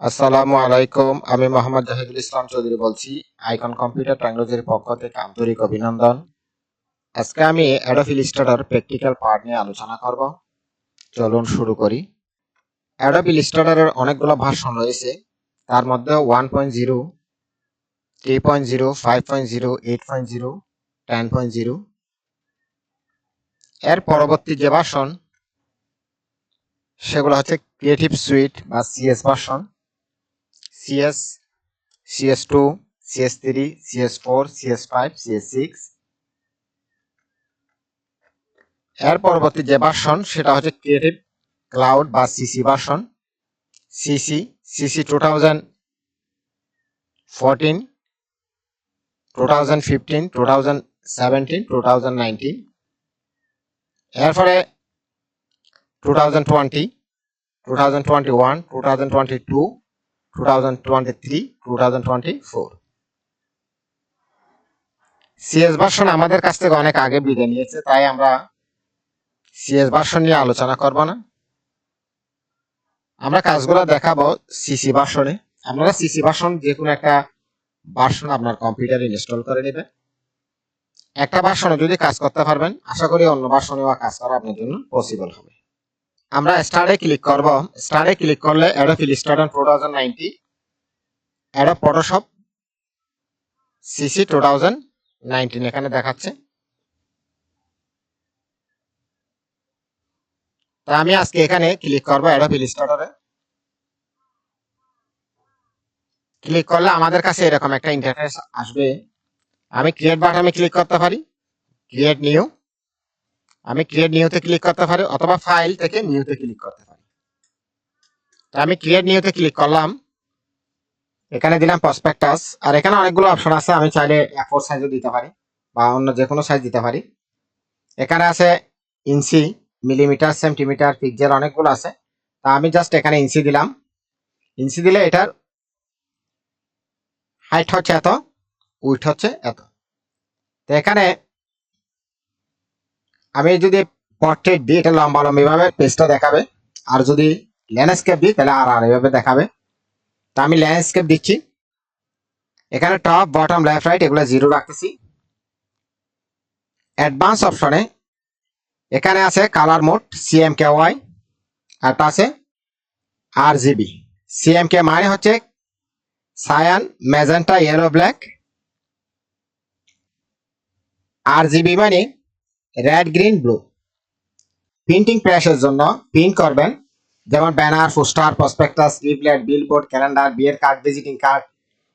আসসালামু আলাইকুম, আমি মোহাম্মদ জাহিদুল ইসলাম চৌধুরী বলছি, আইকন কম্পিউটার টেকনোলজির পক্ষ থেকে আন্তরিক অভিনন্দন। আজকে আমি অ্যাডোব ইলিস্ট্রেটর প্র্যাকটিক্যাল পার্ট নিয়ে আলোচনা করব। চলুন শুরু করি। অ্যাডোব ইলিস্ট্রেটরের অনেকগুলো ভার্সন রয়েছে। তার মধ্যে one point zero three point zero five point zero eight point zero ten point zero এর পরবর্তী যে ভার্সন সেগুলো হচ্ছে ক্রিয়েটিভ সুইট বা CS version CS, CS2, CS3, CS4, CS5, CS6 এর পরবর্তী যে ভার্সন সেটা হচ্ছে ক্রিয়েটিভ ক্লাউড বা CC version CC CC two thousand fourteen two thousand fifteen two thousand seventeen two thousand nineteen এরপরে two thousand twenty two thousand twenty one two thousand twenty two 2023 2024 CS version আমাদের কাছ থেকে অনেক আগে বিদায় নিয়েছে, তাই আমরা সিএস ভার্সন নিয়ে আলোচনা করব না। আমরা কাজগুলো দেখাবো সিসি ভার্সনে আপনারা সিসি ভার্সন যে কোনো একটা ভার্সন আপনার কম্পিউটারে ইনস্টল করে নেবেন। একটা ভার্সনে যদি কাজ করতে পারবেন, আশা করি অন্য ভার্সনেও কাজ করা আপনার জন্য পসিবল হবে। আমরা স্টারে ক্লিক করব। স্টারে ক্লিক করলে Adobe Illustrator two thousand ninety Adobe Photoshop CC two thousand nineteen এখানে দেখাচ্ছে। তা আমি আজকে এখানে ক্লিক করব অ্যাডোব ইলিস্ট্রেটরে ক্লিক করলে আমাদের কাছে এরকম একটা ইন্টারফেস আসবে। আমি ক্রিয়েট বাটনে ক্লিক করতে পারি। ক্রিয়েট নিউ আমি ক্রিয়েট নিউতে ক্লিক করতে পারি অথবা ফাইল থেকে নিউতে ক্লিক করতে পারি। তো আমি ক্রিয়েট নিউতে ক্লিক করলাম। এখানে দিলাম প্রসপেক্টাস আর এখানে অনেকগুলো অপশন আছে, আমি চাইলে এফোর সাইজও দিতে পারি বা অন্য যে কোনো সাইজ দিতে পারি। এখানে আছে ইঞ্চি মিলিমিটার সেন্টিমিটার পিকজেল অনেকগুলো আছে। তা আমি জাস্ট এখানে ইঞ্চি দিলাম। ইঞ্চি দিলে এটার হাইট হচ্ছে এত উইথ হচ্ছে এত। তো এখানে আমি যদি পোর্ট্রেট দিই এটা লম্বা লম্বি ভাবে পেজটা দেখাবে, আর যদি ল্যান্ডস্কেপ দিই তাহলে আর আর এভাবে দেখাবে। তা আমি ল্যান্ডস্কেপ দিচ্ছি। এখানে টপ বটম লেফট রাইট এগুলো জিরো রাখতেছি। অ্যাডভান্স অপশনে এখানে আছে colour mode C M CMK Y একটা আছে R GB C M CMK মানে হচ্ছে cyan magenta yellow black R GB মানে রেড গ্রিন ব্লু প্রিন্টিং প্রেসের জন্য প্রিন্ট করবেন। যেমন banner poster prospectus leaflet billboard calendar বিয়ের কার্ড ভিজিটিং কার্ড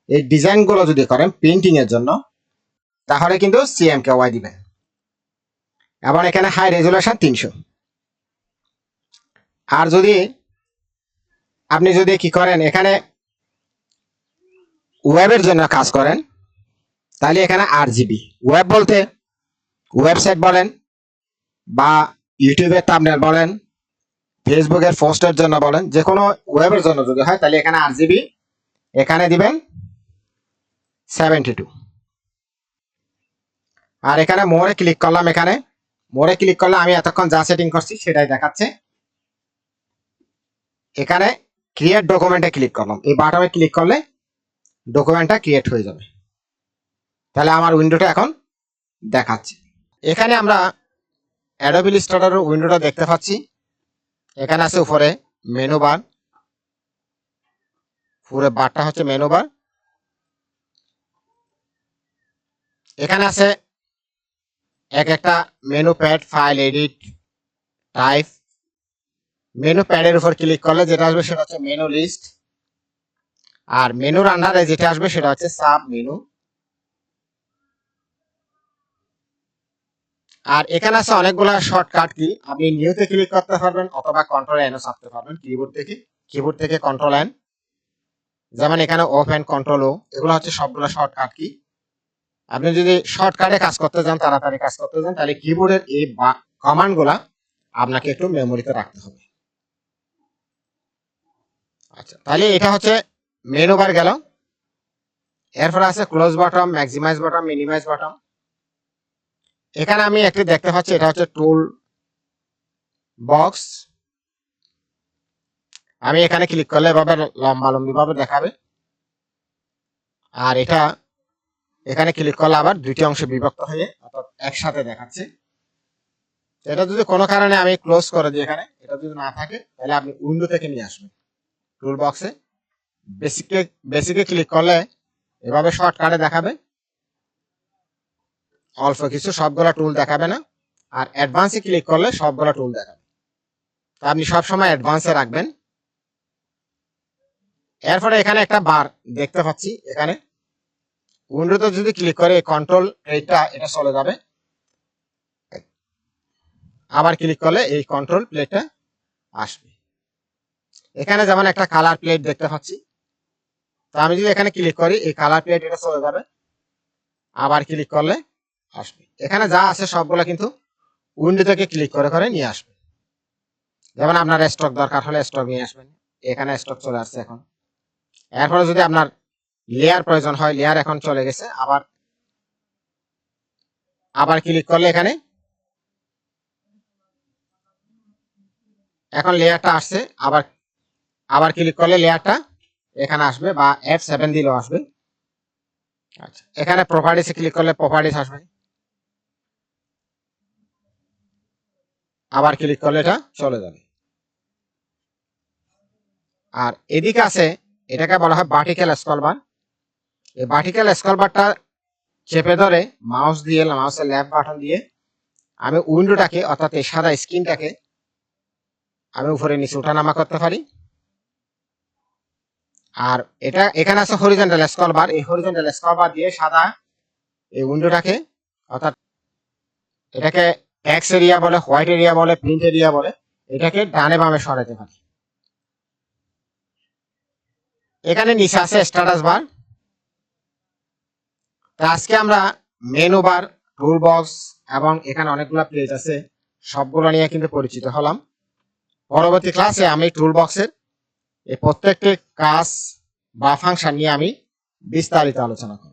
এই ডিজাইনগুলো যদি করেন প্রিন্টিং এর জন্য, তাহলে কিন্তু সিএম কে ওয়াই দিবেন এবং এখানে হাই রেজুলেশন তিনশো। আর যদি আপনি যদি কি করেন, এখানে ওয়েবের জন্য কাজ করেন, তাহলে এখানে আট জিবি ওয়েব বলতে ওয়েবসাইট বলেন বা ইউটিউবের থাম্বনেল বলেন, ফেসবুকের পোস্টের জন্য বলেন যে কোনো ওয়েবের জন্য যদি হয়, তাহলে এখানে আট জিবি এখানে দিবেন সেভেন্টি টু আর এখানে মোড়ে ক্লিক করলাম এখানে। মোড়ে ক্লিক করলে আমি এতক্ষণ যা সেটিং করছি সেটাই দেখাচ্ছে। এখানে ক্রিয়েট ডকুমেন্টে ক্লিক করলাম। এই বাটনে ক্লিক করলে ডকুমেন্টটা ক্রিয়েট হয়ে যাবে। তাহলে আমার উইন্ডোটা এখন দেখাচ্ছে। এখানে আমরা অ্যাডোব ইলিস্ট্রেটরের উইন্ডোটা দেখতে পাচ্ছি। এখানে আছে উপরে মেনু বার পুরো বারটা হচ্ছে মেনু বার এখানে আছে এক একটা menu pad file edit type menu প্যাডের উপর ক্লিক করলে যেটা আসবে সেটা হচ্ছে মেনু লিস্ট আর মেনুর আন্ডারে যেটা আসবে সেটা হচ্ছে সাব মেনু আর এখানে আছে অনেকগুলা শর্টকাট কি? আপনি নিউতে ক্লিক করতে পারবেন অথবা কন্ট্রোল এনও চাপতে পারবেন। কিবোর্ড থেকে কিবোর্ড থেকে কন্ট্রোল এন যেমন এখানে ওপেন কন্ট্রোল ও এগুলো হচ্ছে সবগুলো শর্টকাট কি? আপনি যদি শর্টকাটে কাজ করতে যান, তাড়াতাড়ি কাজ করতে যান, তাহলে কিবোর্ডের এই কমান্ডগুলা আপনাকে একটু মেমোরিতে রাখতে হবে। আচ্ছা তাহলে এটা হচ্ছে মেনু বার গেল। এরপর আছে close bottom maximise bottom minimise bottom এখানে আমি একটি দেখতে পাচ্ছি, এটা হচ্ছে টুল বক্স আমি এখানে ক্লিক করলে এভাবে লম্বা লম্বি ভাবে দেখাবে। আর এটা, এখানে ক্লিক করলে আবার দুইটি অংশে বিভক্ত হয়ে অর্থাৎ একসাথে দেখাচ্ছে। এটা যদি কোনো কারণে আমি ক্লোজ করে দিই এখানে, এটা যদি না থাকে, তাহলে আপনি উইন্ডো থেকে নিয়ে আসবেন টুল বক্সে বেসিকে বেসিকে ক্লিক করলে এভাবে শর্টকাটে দেখাবে। অল্প কিছু, সবগুলা টুল দেখাবে না। আর অ্যাডভান্সে ক্লিক করলে সবগুলা টুল দেখাবে। তা আপনি সবসময় অ্যাডভান্সে রাখবেন। এরপরে এখানে একটা বার দেখতে পাচ্ছি, এখানে। উইন্ডোতে যদি ক্লিক করে কন্ট্রোল এইটা এটা চলে যাবে। আবার ক্লিক করলে এই কন্ট্রোল প্লেটটা আসবে। এখানে যেমন একটা কালার প্লেট দেখতে পাচ্ছি। তো আমি যদি এখানে ক্লিক করি, এই কালার প্লেট এটা চলে যাবে। আবার ক্লিক করলে আসবে। এখানে যা আছে সবগুলো কিন্তু উইন্ডো থেকে ক্লিক করে করে নিয়ে আসবে। যেমন আপনার স্টক দরকার হলে স্টক নিয়ে আসবেন। এখানে স্টক চলে আসছে এখন। এরপরে যদি আপনার লেয়ার প্রয়োজন হয় লেয়ার এখন চলে গেছে। আবার আবার ক্লিক করলে এখানে এখন লেয়ারটা আসছে। আবার আবার ক্লিক করলে লেয়ারটা এখানে আসবে বা এফ সেভেন দিলেও আসবে। আচ্ছা এখানে প্রপার্টিসে ক্লিক করলে প্রপার্টিস আসবে। আবার ক্লিক করলে এটা চলে যাবে। আর এদিকে আছে, এটাকে বলা হয় বার্টিক্যাল স্কলবার এই বার্টিক্যাল স্কলবারটা চেপে ধরে মাউস দিয়ে মাউসের ল্যাব বাটন দিয়ে আমি উইন্ডোটাকে, অর্থাৎ এই সাদা স্ক্রিনটাকে আমি উপরে নিচে ওঠানামা করতে পারি। আর এটা, এখানে আছে হরিজেন্টাল স্কলবার এই হরিজেন্টাল স্কলবার দিয়ে সাদা এই উইন্ডোটাকে, অর্থাৎ এটাকে এক্স এরিয়া বলে হোয়াইট এরিয়া বলে প্রিন্ট এরিয়া বলে, এটাকে ডানে বামে সরাতে পারি। এখানে নিচে আছে স্ট্যাটাস বার তা আজকে আমরা মেনু বার টুল বক্স এবং এখানে অনেকগুলো পেজ আছে, সবগুলো নিয়ে কিন্তু পরিচিত হলাম। পরবর্তী ক্লাসে আমি টুল বক্সের এই প্রত্যেকটি কাজ বা ফাংশন নিয়ে আমি বিস্তারিত আলোচনা করব।